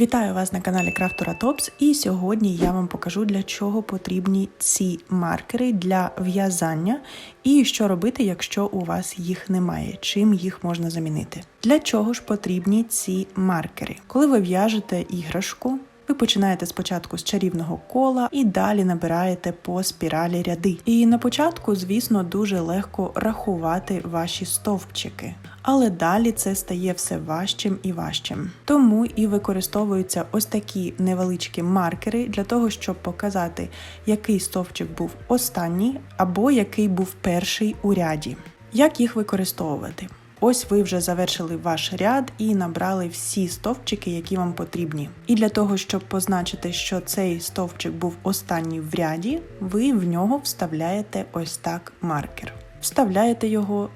Вітаю вас на каналі Крафтура Топс, і сьогодні я вам покажу для чого потрібні ці маркери для в'язання і що робити, якщо у вас їх немає, чим їх можна замінити. Для чого ж потрібні ці маркери? Коли ви в'яжете іграшку, ви починаєте спочатку з чарівного кола і далі набираєте по спіралі ряди. І на початку, звісно, дуже легко рахувати ваші стовпчики. Але далі це стає все важчим і важчим. Тому і використовуються ось такі невеличкі маркери для того, щоб показати, який стовпчик був останній або який був перший у ряді. Як їх використовувати? Ось ви вже завершили ваш ряд і набрали всі стовпчики, які вам потрібні. І для того, щоб позначити, що цей стовпчик був останній в ряді, ви в нього вставляєте ось так маркер. Вставляєте його,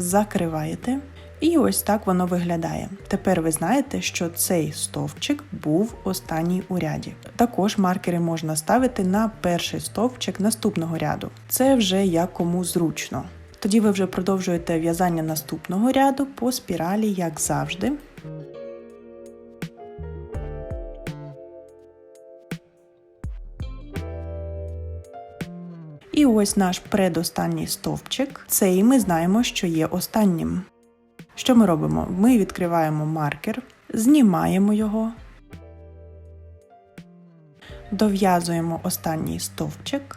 закриваєте, і ось так воно виглядає. Тепер ви знаєте, що цей стовпчик був останній у ряді. Також маркери можна ставити на перший стовпчик наступного ряду. Це вже як кому зручно. Тоді ви вже продовжуєте в'язання наступного ряду по спіралі, як завжди. І ось наш предостанній стовпчик. Цей ми знаємо, що є останнім. Що ми робимо? Ми відкриваємо маркер, знімаємо його, дов'язуємо останній стовпчик.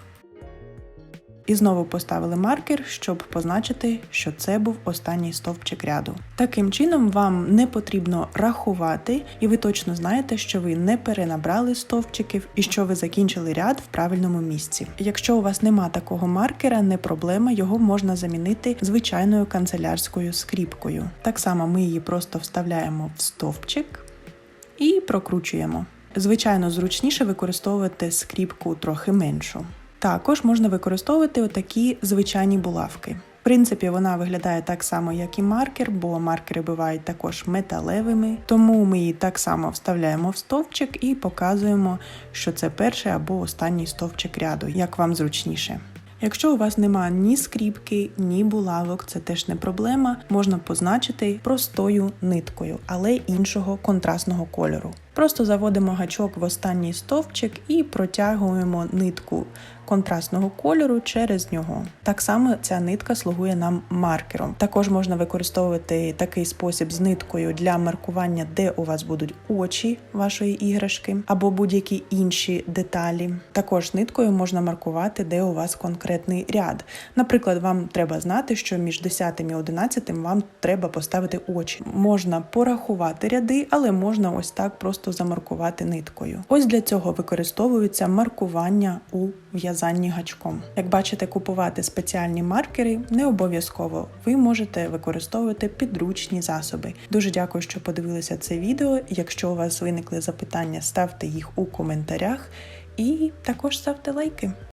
І знову поставили маркер, щоб позначити, що це був останній стовпчик ряду. Таким чином, вам не потрібно рахувати, і ви точно знаєте, що ви не перенабрали стовпчиків і що ви закінчили ряд в правильному місці. Якщо у вас нема такого маркера, не проблема, його можна замінити звичайною канцелярською скріпкою. Так само ми її просто вставляємо в стовпчик і прокручуємо. Звичайно, зручніше використовувати скріпку трохи меншу. Також можна використовувати отакі звичайні булавки. В принципі, вона виглядає так само, як і маркер, бо маркери бувають також металевими, тому ми її так само вставляємо в стовпчик і показуємо, що це перший або останній стовпчик ряду, як вам зручніше. Якщо у вас немає ні скріпки, ні булавок, це теж не проблема. Можна позначити простою ниткою, але іншого контрастного кольору. Просто заводимо гачок в останній стовпчик і протягуємо нитку контрастного кольору через нього. Так само ця нитка слугує нам маркером. Також можна використовувати такий спосіб з ниткою для маркування, де у вас будуть очі вашої іграшки або будь-які інші деталі. Також ниткою можна маркувати, де у вас конкретний ряд. Наприклад, вам треба знати, що між 10 і 11 вам треба поставити очі. Можна порахувати ряди, але можна ось так просто замаркувати ниткою. Ось для цього використовується маркування у в'язанні гачком. Як бачите, купувати спеціальні маркери не обов'язково. Ви можете використовувати підручні засоби. Дуже дякую, що подивилися це відео. Якщо у вас виникли запитання, ставте їх у коментарях і також ставте лайки.